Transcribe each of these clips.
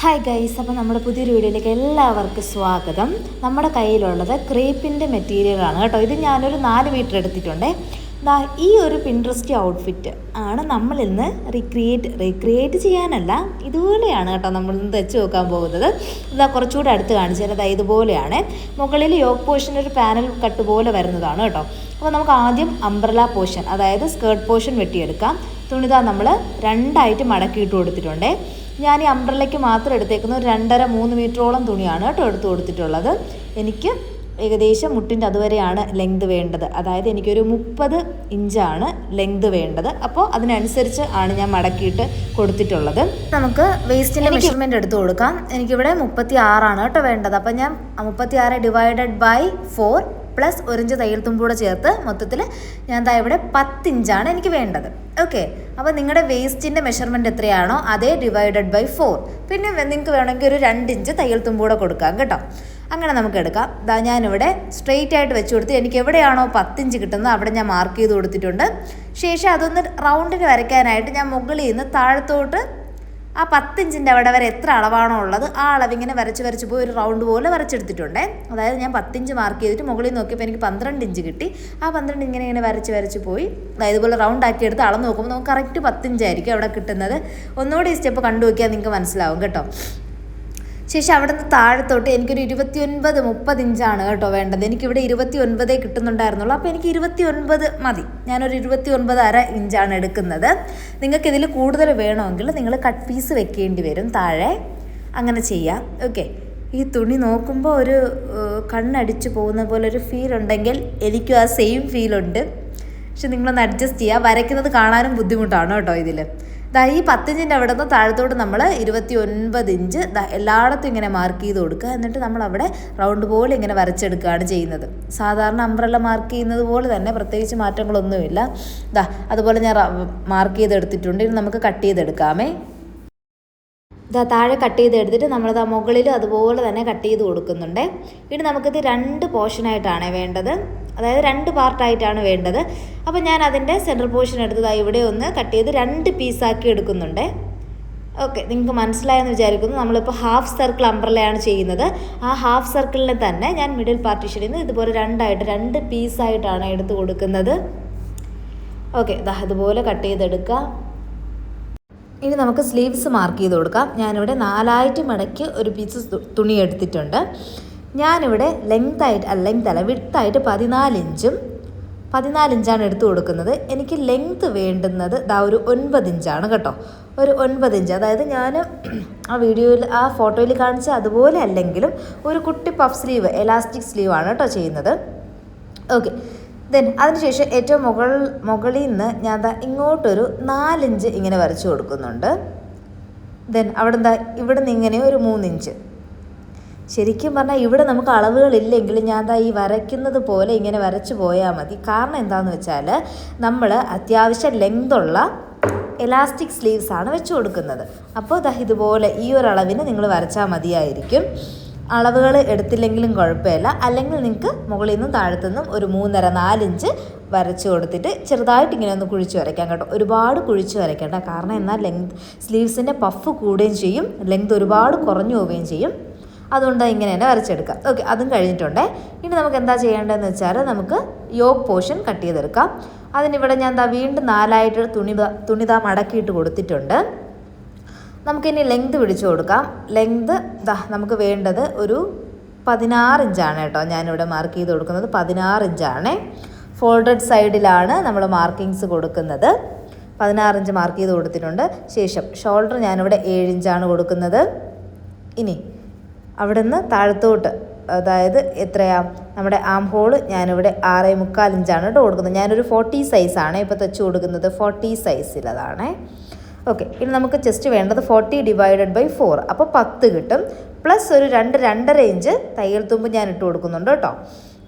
Hi guys അപ്പോൾ നമ്മുടെ പുതിയൊരു വീഡിയോയിലേക്ക് എല്ലാവർക്കും സ്വാഗതം. നമ്മുടെ കയ്യിലുള്ളത് ക്രേപ്പിന്റെ മെറ്റീരിയലാണ് കേട്ടോ. ഇത് ഞാനൊരു നാല് മീറ്റർ എടുത്തിട്ടുണ്ട്. ഈ ഒരു പിൻട്രസ്റ്റി ഔട്ട്ഫിറ്റ് ആണ് നമ്മൾ ഇന്ന് റീക്രിയേറ്റ് റീക്രിയേറ്റ് ചെയ്യാനല്ല ഇതുപോലെയാണ് കേട്ടോ നമ്മൾ ഇന്ന് തെച്ച് നോക്കാൻ പോകുന്നത്. ഇതാ കുറച്ചുകൂടെ അടുത്ത് കാണിച്ചു തരാം. ദാ ഇതുപോലെയാണ്. മുകളിൽ യോഗ പോർഷൻ ഒരു പാനൽ കട്ട് പോലെ വരുന്നതാണ് കേട്ടോ. അപ്പോൾ നമുക്ക് ആദ്യം അംബ്രല പോർഷൻ അതായത് സ്കേർട്ട് പോർഷൻ വെട്ടിയെടുക്കാം. തുണിതാ നമ്മൾ രണ്ടായിട്ട് മടക്കിയിട്ട് കൊടുത്തിട്ടുണ്ട്. ഞാൻ ഈ അംബ്രലയ്ക്ക് മാത്രം എടുത്തേക്കുന്ന ഒരു രണ്ടര മൂന്ന് മീറ്ററോളം തുണിയാണ് കേട്ടോ എടുത്തു കൊടുത്തിട്ടുള്ളത്. എനിക്ക് ഏകദേശം മുട്ടിന്റെ അതുവരെയാണ് ലെങ്ത് വേണ്ടത്. അതായത് എനിക്കൊരു മുപ്പത് ഇഞ്ചാണ് ലെങ്ത് വേണ്ടത്. അപ്പോൾ അതിനനുസരിച്ച് ആണ് ഞാൻ മടക്കിയിട്ട് കൊടുത്തിട്ടുള്ളത്. നമുക്ക് വേസ്റ്റിന്റെ മെഷർമെന്റ് എടുത്ത് കൊടുക്കാം. എനിക്കിവിടെ മുപ്പത്തി ആറാണ് കേട്ടോ വേണ്ടത്. അപ്പോൾ ഞാൻ മുപ്പത്തി ആറ് ഡിവൈഡഡ് ബൈ ഫോർ പ്ലസ് ഒരിഞ്ച് തയ്യൽ തുമ്പൂടെ ചേർത്ത് മൊത്തത്തിൽ ഞാൻ ദാ ഇവിടെ പത്തിഞ്ചാണ് എനിക്ക് വേണ്ടത്. ഓക്കെ അപ്പോൾ നിങ്ങളുടെ വേസ്റ്റിന്റെ മെഷർമെന്റ് എത്രയാണോ അതേ ഡിവൈഡഡ് ബൈ ഫോർ പിന്നെ നിങ്ങൾക്ക് വേണമെങ്കിൽ ഒരു രണ്ട് ഇഞ്ച് തയ്യൽ തുമ്പൂടെ കൊടുക്കാം കേട്ടോ. അങ്ങനെ നമുക്ക് എടുക്കാം. ദാ ഞാനിവിടെ സ്ട്രെയിറ്റ് ആയിട്ട് വെച്ച് കൊടുത്ത് എനിക്ക് എവിടെയാണോ പത്തിഞ്ച് കിട്ടുന്നത് അവിടെ ഞാൻ മാർക്ക് ചെയ്ത് കൊടുത്തിട്ടുണ്ട്. ശേഷം അതൊന്ന് റൗണ്ടിന് വരയ്ക്കാനായിട്ട് ഞാൻ മുകളിൽ നിന്ന് താഴത്തോട്ട് ആ പത്തിഞ്ചിന്റെ അവിടെ വരെ എത്ര അളവാണോ ഉള്ളത് ആ അളവിങ്ങനെ വരച്ച് വരച്ച് പോയി ഒരു റൗണ്ട് പോലെ വരച്ചെടുത്തിട്ടുണ്ട്. അതായത് ഞാൻ പത്തിഞ്ച് മാർക്ക് ചെയ്തിട്ട് മുകളിൽ നോക്കിയപ്പോൾ എനിക്ക് പന്ത്രണ്ട് ഇഞ്ച് കിട്ടി. ആ പന്ത്രണ്ട് ഇങ്ങനെ ഇങ്ങനെ വരച്ച് വരച്ച് പോയി. അതായത് ഇതുപോലെ റൗണ്ട് ആക്കി എടുത്ത് അളന്ന് നോക്കുമ്പോൾ നമുക്ക് കറക്റ്റ് പത്തിഞ്ചായിരിക്കും അവിടെ കിട്ടുന്നത്. ഒന്നുകൂടി ഈ സ്റ്റെപ്പ് കണ്ടു നോക്കിയാൽ നിങ്ങൾക്ക് മനസ്സിലാവും കേട്ടോ. ശേഷം അവിടെ നിന്ന് താഴത്തോട്ട് എനിക്കൊരു ഇരുപത്തി ഒൻപത് മുപ്പത് ഇഞ്ചാണ് കേട്ടോ വേണ്ടത്. എനിക്കിവിടെ ഇരുപത്തി ഒൻപതേ കിട്ടുന്നുണ്ടായിരുന്നുള്ളൂ. അപ്പോൾ എനിക്ക് ഇരുപത്തി ഒൻപത് മതി. ഞാനൊരു ഇരുപത്തി ഒൻപത് അര ഇഞ്ചാണ് എടുക്കുന്നത്. നിങ്ങൾക്ക് ഇതിൽ കൂടുതൽ വേണമെങ്കിൽ നിങ്ങൾ കട്ട് പീസ് വെക്കേണ്ടി വരും താഴെ. അങ്ങനെ ചെയ്യാം. ഓക്കെ. ഈ തുണി നോക്കുമ്പോൾ ഒരു കണ്ണടിച്ച് പോകുന്ന പോലെ ഒരു ഫീൽ ഉണ്ടെങ്കിൽ എനിക്കും ആ സെയിം ഫീലുണ്ട് പക്ഷെ നിങ്ങളൊന്ന് അഡ്ജസ്റ്റ് ചെയ്യുക വരയ്ക്കുന്നത് കാണാനും ബുദ്ധിമുട്ടാണ് കേട്ടോ ഇതിൽ ദാ ഈ പത്തിഞ്ചിന്റെ അവിടെ നിന്ന് താഴത്തോട്ട് നമ്മൾ ഇരുപത്തി ഒൻപത് ഇഞ്ച് ദാ എല്ലായിടത്തും ഇങ്ങനെ മാർക്ക് ചെയ്ത് കൊടുക്കുക. എന്നിട്ട് നമ്മൾ അവിടെ റൗണ്ട് പോലെ ഇങ്ങനെ വരച്ചെടുക്കുകയാണ് ചെയ്യുന്നത്. സാധാരണ അംബ്രല്ല മാർക്ക് ചെയ്യുന്നത് പോലെ തന്നെ പ്രത്യേകിച്ച് മാറ്റങ്ങളൊന്നുമില്ല. ദാ അതുപോലെ ഞാൻ മാർക്ക് ചെയ്തെടുത്തിട്ടുണ്ട്. ഇനി നമുക്ക് കട്ട് ചെയ്തെടുക്കാമേ. ഇതാ താഴെ കട്ട് ചെയ്തെടുത്തിട്ട് നമ്മളിതാ മുകളിലും അതുപോലെ തന്നെ കട്ട് ചെയ്ത് കൊടുക്കുന്നുണ്ട്. ഇനി നമുക്കിത് രണ്ട് പോർഷനായിട്ടാണ് വേണ്ടത്. അതായത് രണ്ട് പാർട്ടായിട്ടാണ് വേണ്ടത്. അപ്പോൾ ഞാൻ അതിന്റെ സെൻട്രൽ പോർഷൻ എടുത്തതായി ഇവിടെ ഒന്ന് കട്ട് ചെയ്ത് രണ്ട് പീസാക്കി എടുക്കുന്നുണ്ട്. ഓക്കെ നിങ്ങൾക്ക് മനസ്സിലായെന്ന് വിചാരിക്കുന്നു. നമ്മളിപ്പോൾ ഹാഫ് സർക്കിൾ അംബ്രലയാണ് ചെയ്യുന്നത്. ആ ഹാഫ് സർക്കിളിനെ തന്നെ ഞാൻ മിഡിൽ പാർട്ടിഷനിൽ നിന്ന് ഇതുപോലെ രണ്ടായിട്ട് രണ്ട് പീസായിട്ടാണ് എടുത്ത് കൊടുക്കുന്നത്. ഓക്കെ ഇതാ ഇതുപോലെ കട്ട് ചെയ്തെടുക്കുക ഇനി നമുക്ക് സ്ലീവ്സ് മാർക്ക് ചെയ്ത് കൊടുക്കാം. ഞാനിവിടെ നാലായിട്ട് മടക്കി ഒരു പീസ് തുണി എടുത്തിട്ടുണ്ട്. ഞാനിവിടെ ലെങ്ത് ആയിട്ട് അല്ല ലെങ്ത് അല്ല വിട്ടായിട്ട് ആയിട്ട് ഇഞ്ചും പതിനാല് ഇഞ്ചാണ് എടുത്തു കൊടുക്കുന്നത്. എനിക്ക് ലെങ്ത് വേണ്ടുന്നത് ദാ ഒരു ഒൻപത് ഇഞ്ചാണ് കേട്ടോ. ഒരു ഒൻപത് ഇഞ്ച്. അതായത് ഞാൻ ആ വീഡിയോയിൽ ആ ഫോട്ടോയിൽ കാണിച്ച അതുപോലെ അല്ലെങ്കിലും ഒരു കുട്ടി പഫ് സ്ലീവ് എലാസ്റ്റിക് സ്ലീവ് ആണ് കേട്ടോ ചെയ്യുന്നത്. ഓക്കെ ദെൻ അതിനുശേഷം ഏറ്റവും മുകൾ മുകളിൽ നിന്ന് ഞാൻ ഇങ്ങോട്ടൊരു നാലിഞ്ച് ഇങ്ങനെ വരച്ചു കൊടുക്കുന്നുണ്ട്. ദെൻ അവിടെ എന്താ ഇവിടെ നിന്ന് ഇങ്ങനെ ഒരു മൂന്നിഞ്ച് ശരിക്കും പറഞ്ഞാൽ ഇവിടെ നമുക്ക് അളവുകളില്ലെങ്കിൽ ഞാൻ ദാ ഈ വരയ്ക്കുന്നത് പോലെ ഇങ്ങനെ വരച്ചു പോയാൽ മതി. കാരണം എന്താണെന്ന് വെച്ചാൽ നമ്മൾ അത്യാവശ്യം ലെങ്തുള്ള എലാസ്റ്റിക് സ്ലീവ്സ് ആണ് വെച്ച് കൊടുക്കുന്നത്. അപ്പോൾ ദാ ഇതുപോലെ ഈ ഒരു അളവിന് നിങ്ങൾ വരച്ചാൽ മതിയായിരിക്കും. അളവുകൾ എടുത്തില്ലെങ്കിലും കുഴപ്പമില്ല. അല്ലെങ്കിൽ നിങ്ങൾക്ക് മുകളിൽ നിന്നും താഴത്തു നിന്നും ഒരു മൂന്നര നാലിഞ്ച് വരച്ച് കൊടുത്തിട്ട് ചെറുതായിട്ട് ഇങ്ങനെ ഒന്ന് കുഴിച്ച് വരയ്ക്കാം കേട്ടോ. ഒരുപാട് കുഴിച്ച് വരയ്ക്കേണ്ട. കാരണം എന്നാൽ ലെങ്ത് സ്ലീവ്സിന്റെ പഫ് കൂടുകയും ചെയ്യും. ലെങ്ത് ഒരുപാട് കുറഞ്ഞു പോവുകയും ചെയ്യും. അതുകൊണ്ട് ഇങ്ങനെ തന്നെ വരച്ചെടുക്കാം. ഓക്കെ അതും കഴിഞ്ഞിട്ടുണ്ടേ. ഇനി നമുക്ക് എന്താ ചെയ്യേണ്ടതെന്ന് വെച്ചാൽ നമുക്ക് യോഗ് പോർഷൻ കട്ട് ചെയ്തെടുക്കാം. അതിനിവിടെ ഞാൻ എന്താ വീണ്ടും നാലായിട്ട് തുണി ദാ- തുണി ദാ മടക്കിയിട്ട് കൊടുത്തിട്ടുണ്ട്. നമുക്കിനി ലെങ്ത് പിടിച്ചു കൊടുക്കാം. ലെങ്ത് ദാ നമുക്ക് വേണ്ടത് ഒരു പതിനാറ് ഇഞ്ചാണ് കേട്ടോ ഞാനിവിടെ മാർക്ക് ചെയ്ത് കൊടുക്കുന്നത്. പതിനാറ് ഇഞ്ചാണ്. ഫോൾഡഡ് സൈഡിലാണ് നമ്മൾ മാർക്കിങ്സ് കൊടുക്കുന്നത്. പതിനാറ് ഇഞ്ച് മാർക്ക് ചെയ്ത് കൊടുത്തിട്ടുണ്ട്. ശേഷം ഷോൾഡർ ഞാനിവിടെ ഏഴ് ഇഞ്ചാണ് കൊടുക്കുന്നത്. ഇനി അവിടുന്ന് താഴത്തോട്ട് അതായത് എത്രയാ? നമ്മുടെ ആം ഹോൾ ഞാനിവിടെ ആറേ മുക്കാൽ ഇഞ്ചാണ് കേട്ടോ കൊടുക്കുന്നത്. ഞാനൊരു ഫോർട്ടി സൈസാണ് ഇപ്പോൾ തെച്ച് കൊടുക്കുന്നത്. ഫോർട്ടി സൈസിലതാണേ ഓക്കെ ഇനി നമുക്ക് ജസ്റ്റ് വേണ്ടത് ഫോർട്ടി ഡിവൈഡഡ് ബൈ ഫോർ അപ്പോൾ പത്ത് കിട്ടും. പ്ലസ് ഒരു രണ്ട് രണ്ടര ഇഞ്ച് തയ്യൽ തുമ്പ് ഞാൻ ഇട്ട് കൊടുക്കുന്നുണ്ട് കേട്ടോ.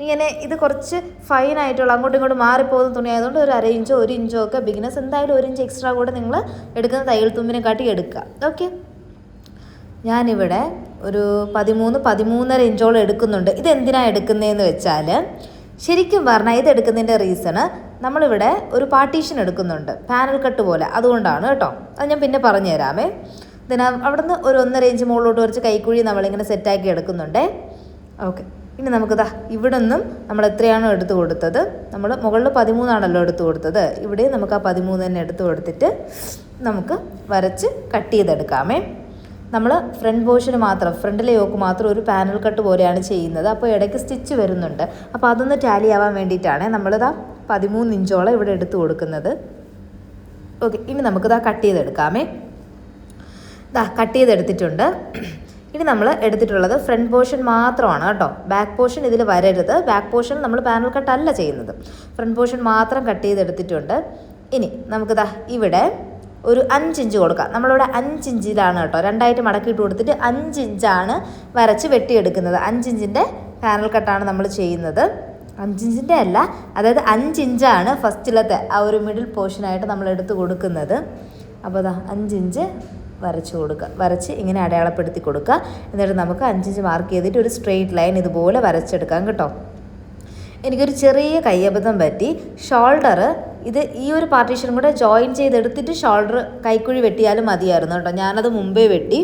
ഇങ്ങനെ ഇത് കുറച്ച് ഫൈൻ ആയിട്ടുള്ള അങ്ങോട്ടും ഇങ്ങോട്ടും മാറിപ്പോകുന്ന തുണി ആയതുകൊണ്ട് ഒരു അര ഇഞ്ചോ ഒരു ഇഞ്ചോ ഒക്കെ ബിഗിനസ് എന്തായാലും ഒരു ഇഞ്ച് എക്സ്ട്രാ കൂടെ നിങ്ങൾ എടുക്കുന്ന തയ്യൽ തുമ്പിനെ കാട്ടി എടുക്കുക. ഓക്കെ ഞാനിവിടെ ഒരു പതിമൂന്ന് പതിമൂന്നര ഇഞ്ചോളം എടുക്കുന്നുണ്ട്. ഇതെന്തിനാണ് എടുക്കുന്നതെന്ന് വെച്ചാൽ ശരിക്കും പറഞ്ഞാൽ ഇത് എടുക്കുന്നതിന്റെ റീസണ് നമ്മളിവിടെ ഒരു പാർട്ടീഷൻ എടുക്കുന്നുണ്ട്. പാനൽ കട്ട് പോലെ. അതുകൊണ്ടാണ് കേട്ടോ. അത് ഞാൻ പിന്നെ പറഞ്ഞു തരാമേ ഇതിന് അവിടുന്ന് ഒരു ഒന്നര ഇഞ്ച് മുകളിലോട്ട് കുറച്ച് കൈക്കുഴി നമ്മളിങ്ങനെ സെറ്റാക്കി എടുക്കുന്നുണ്ടേ. ഓക്കെ. ഇനി നമുക്കിതാ ഇവിടെ നിന്നും നമ്മൾ എത്രയാണോ എടുത്തു കൊടുത്തത്? നമ്മൾ മുകളിൽ പതിമൂന്നാണല്ലോ എടുത്തു കൊടുത്തത്. ഇവിടെ നമുക്ക് ആ പതിമൂന്ന് തന്നെ എടുത്തു കൊടുത്തിട്ട് നമുക്ക് വരച്ച് കട്ട് ചെയ്തെടുക്കാമേ. നമ്മൾ ഫ്രണ്ട് പോർഷന് മാത്രം ഫ്രണ്ടിലെ യോക്ക് മാത്രം ഒരു പാനൽ കട്ട് പോലെയാണ് ചെയ്യുന്നത്. അപ്പോൾ ഇടയ്ക്ക് സ്റ്റിച്ച് വരുന്നുണ്ട്. അപ്പോൾ അതൊന്ന് ടാലി ആവാൻ വേണ്ടിയിട്ടാണ് നമ്മളിതാ പതിമൂന്ന് ഇഞ്ചോളം ഇവിടെ എടുത്ത് കൊടുക്കുന്നത്. ഓക്കെ ഇനി നമുക്കിതാ കട്ട് ചെയ്തെടുക്കാമേ. ഇതാ കട്ട് ചെയ്തെടുത്തിട്ടുണ്ട്. ഇനി നമ്മൾ എടുത്തിട്ടുള്ളത് ഫ്രണ്ട് പോർഷൻ മാത്രമാണ് കേട്ടോ. ബാക്ക് പോർഷൻ ഇതിൽ വരരുത്. ബാക്ക് പോർഷൻ നമ്മൾ പാനൽ കട്ടല്ല ചെയ്യുന്നത്. ഫ്രണ്ട് പോർഷൻ മാത്രം കട്ട് ചെയ്തെടുത്തിട്ടുണ്ട്. ഇനി നമുക്കിതാ ഇവിടെ ഒരു അഞ്ച് ഇഞ്ച് കൊടുക്കാം. നമ്മളിവിടെ അഞ്ച് ഇഞ്ചിലാണ് കേട്ടോ. രണ്ടായിട്ട് മടക്കിയിട്ട് കൊടുത്തിട്ട് അഞ്ച് ഇഞ്ചാണ് വരച്ച് വെട്ടിയെടുക്കുന്നത്. അഞ്ച് ഇഞ്ചിന്റെ പാനൽ കട്ടാണ് നമ്മൾ ചെയ്യുന്നത്. അഞ്ചിഞ്ചിന്റെ അല്ല അതായത് അഞ്ചിഞ്ചാണ് ഫസ്റ്റിലത്തെ ആ ഒരു മിഡിൽ പോർഷനായിട്ട് നമ്മൾ എടുത്ത് കൊടുക്കുന്നത്. അപ്പോൾ അതാ അഞ്ചിഞ്ച് വരച്ച് കൊടുക്കുക വരച്ച് ഇങ്ങനെ അടയാളപ്പെടുത്തി കൊടുക്കുക എന്നിട്ട് നമുക്ക് അഞ്ചിഞ്ച് മാർക്ക് ചെയ്തിട്ട് ഒരു സ്ട്രെയിറ്റ് ലൈൻ ഇതുപോലെ വരച്ചെടുക്കാം കേട്ടോ. എനിക്കൊരു ചെറിയ കയ്യബദ്ധം പറ്റി. ഷോൾഡർ ഇത് ഈ ഒരു പാർട്ടീഷനും കൂടെ ജോയിൻ ചെയ്തെടുത്തിട്ട് ഷോൾഡർ കൈക്കുഴി വെട്ടിയാലും മതിയായിരുന്നു കേട്ടോ. ഞാനത് മുമ്പേ വെട്ടി.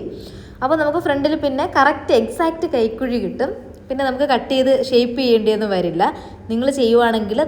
അപ്പോൾ നമുക്ക് ഫ്രണ്ടിൽ പിന്നെ കറക്റ്റ് എക്സാക്റ്റ് കൈക്കുഴി കിട്ടും. പിന്നെ നമുക്ക് കട്ട് ചെയ്ത് ഷേപ്പ് ചെയ്യേണ്ടിയൊന്നും വരില്ല. നിങ്ങൾ ചെയ്യുവാണെങ്കിൽ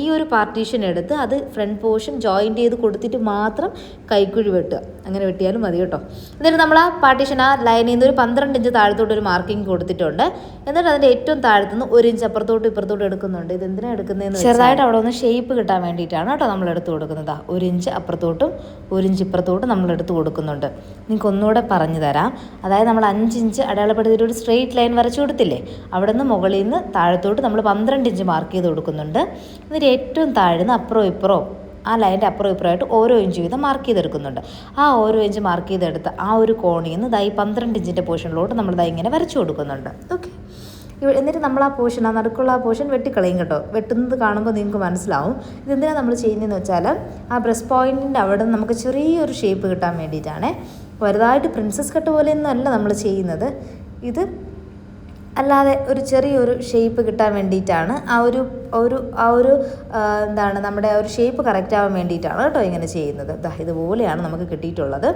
ഈ ഒരു പാർട്ടീഷൻ എടുത്ത് അത് ഫ്രണ്ട് പോർഷൻ ജോയിന്റ് ചെയ്ത് കൊടുത്തിട്ട് മാത്രം കൈക്കുഴി വെട്ടുക. അങ്ങനെ വെട്ടിയാലും മതി കേട്ടോ. എന്നിട്ട് നമ്മൾ ആ പാർട്ടീഷൻ ആ ലൈനിൽ നിന്ന് ഒരു പന്ത്രണ്ട് ഇഞ്ച് താഴത്തോട്ട് ഒരു മാർക്കിംഗ് കൊടുത്തിട്ടുണ്ട്. എന്നിട്ട് അതിന്റെ ഏറ്റവും താഴത്തുനിന്ന് ഒരു ഇഞ്ച് അപ്പുറത്തോട്ട് ഇപ്പുറത്തോട്ട് എടുക്കുന്നുണ്ട്. ഇത് എന്തിനാണ് എടുക്കുന്നതെന്ന് ചെറുതായിട്ട് അവിടെ ഒന്ന് ഷേപ്പ് കിട്ടാൻ വേണ്ടിയിട്ടാണ് കേട്ടോ നമ്മൾ എടുത്ത് കൊടുക്കുന്നത്. ഒരു ഇഞ്ച് അപ്പുറത്തോട്ടും ഒരു ഇഞ്ച് ഇപ്പുറത്തോട്ടും നമ്മൾ എടുത്ത് കൊടുക്കുന്നുണ്ട്. നിങ്ങൾക്ക് ഒന്നുകൂടെ പറഞ്ഞു തരാം. അതായത് നമ്മൾ അഞ്ച് ഇഞ്ച് അടയാളപ്പെടുത്തിയിട്ട് ഒരു സ്ട്രെയിറ്റ് ലൈൻ വരച്ചു കൊടുത്തില്ലേ? അവിടെ നിന്ന് മുകളിൽ നിന്ന് താഴത്തോട്ട് നമ്മൾ പന്ത്രണ്ട് ഇഞ്ച് മാർക്ക് ചെയ്ത് കൊടുക്കുന്നുണ്ട്. എന്നിട്ട് ഏറ്റവും താഴ്ന്ന് അപ്പുറവും ഇപ്പുറവും ആ ലൈന്റെ അപ്പുറം ഇപ്പുറമായിട്ട് ഓരോ ഇഞ്ച് വീതം മാർക്ക് ചെയ്തെടുക്കുന്നുണ്ട്. ആ ഓരോ ഇഞ്ച് മാർക്ക് ചെയ്തെടുത്ത് ആ ഒരു കോണിൽ നിന്ന് ദാ ഈ പന്ത്രണ്ട് ഇഞ്ചിന്റെ പോർഷനിലോട്ട് നമ്മൾ ദാ ഇങ്ങനെ വരച്ചു കൊടുക്കുന്നുണ്ട്. ഓക്കെ എന്നിട്ട് നമ്മൾ ആ പോർഷൻ ആ നടുക്കുള്ള ആ പോർഷൻ വെട്ടിക്കളയും കേട്ടോ. വെട്ടുന്നത് കാണുമ്പോൾ നിങ്ങൾക്ക് മനസ്സിലാവും. ഇതെന്തിനാണ് നമ്മൾ ചെയ്യുന്നതെന്ന് വെച്ചാൽ ആ ബ്രസ്റ്റ് പോയിന്റിന്റെ അവിടെ നമുക്ക് ചെറിയൊരു ഷേപ്പ് കിട്ടാൻ വേണ്ടിയിട്ടാണ്. വലുതായിട്ട് പ്രിൻസസ് കട്ട് പോലെയൊന്നും അല്ല നമ്മൾ ചെയ്യുന്നത്. ഇത് അല്ലാതെ ഒരു ചെറിയൊരു ഷേപ്പ് കിട്ടാൻ വേണ്ടിയിട്ടാണ്. ആ ഒരു ഒരു ആ ഒരു എന്താണ് നമ്മുടെ ആ ഒരു ഷേപ്പ് കറക്റ്റ് ആവാൻ വേണ്ടിയിട്ടാണ് കേട്ടോ ഇങ്ങനെ ചെയ്യുന്നത്. ഇതുപോലെയാണ് നമുക്ക് കിട്ടിയിട്ടുള്ളത്.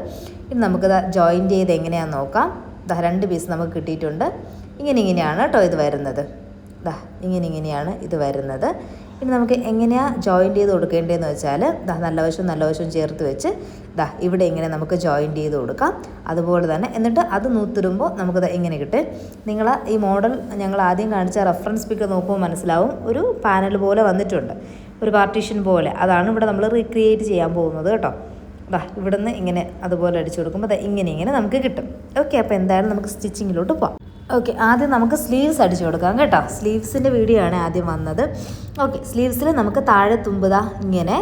ഇനി നമുക്ക് ജോയിൻ ചെയ്ത് എങ്ങനെയാണെന്ന് നോക്കാം. ദാ രണ്ട് പീസ് നമുക്ക് കിട്ടിയിട്ടുണ്ട്. ഇങ്ങനെ ഇങ്ങനെയാണ് കേട്ടോ ഇത് വരുന്നത്. ദാ ഇങ്ങനെ ഇങ്ങനെയാണ് ഇത് വരുന്നത്. ഇനി നമുക്ക് എങ്ങനെയാണ് ജോയിന്റ് ചെയ്ത് കൊടുക്കേണ്ടതെന്ന് വെച്ചാൽ ദാ നല്ല വശവും നല്ല വശവും ചേർത്ത് വെച്ച് ദാ ഇവിടെ ഇങ്ങനെ നമുക്ക് ജോയിന്റ് ചെയ്ത് കൊടുക്കാം. അതുപോലെ തന്നെ എന്നിട്ട് അത് നൂത്തിടുമ്പോൾ നമുക്കത് ഇങ്ങനെ കിട്ടും? നിങ്ങൾ ഈ മോഡൽ ഞങ്ങൾ ആദ്യം കാണിച്ച റെഫറൻസ് പിക്ക് നോക്കുമ്പോൾ മനസ്സിലാവും. ഒരു പാനൽ പോലെ വന്നിട്ടുണ്ട്. ഒരു പാർട്ടീഷൻ പോലെ. അതാണ് ഇവിടെ നമ്മൾ റീക്രിയേറ്റ് ചെയ്യാൻ പോകുന്നത് കേട്ടോ. ദാ ഇവിടുന്ന് ഇങ്ങനെ അതുപോലെ അടിച്ചു കൊടുക്കുമ്പോൾ ഇങ്ങനെ ഇങ്ങനെ നമുക്ക് കിട്ടും. ഓക്കെ അപ്പോൾ എന്തായാലും നമുക്ക് സ്റ്റിച്ചിങ്ങിലോട്ട് പോവാം. ഓക്കെ ആദ്യം നമുക്ക് സ്ലീവ്സ് അടിച്ചു കൊടുക്കാം കേട്ടോ. സ്ലീവ്സിന്റെ വീഡിയോ ആണ് ആദ്യം വന്നത്. ഓക്കെ സ്ലീവ്സിൽ നമുക്ക് താഴെ തുമ്പുത ഇങ്ങനെ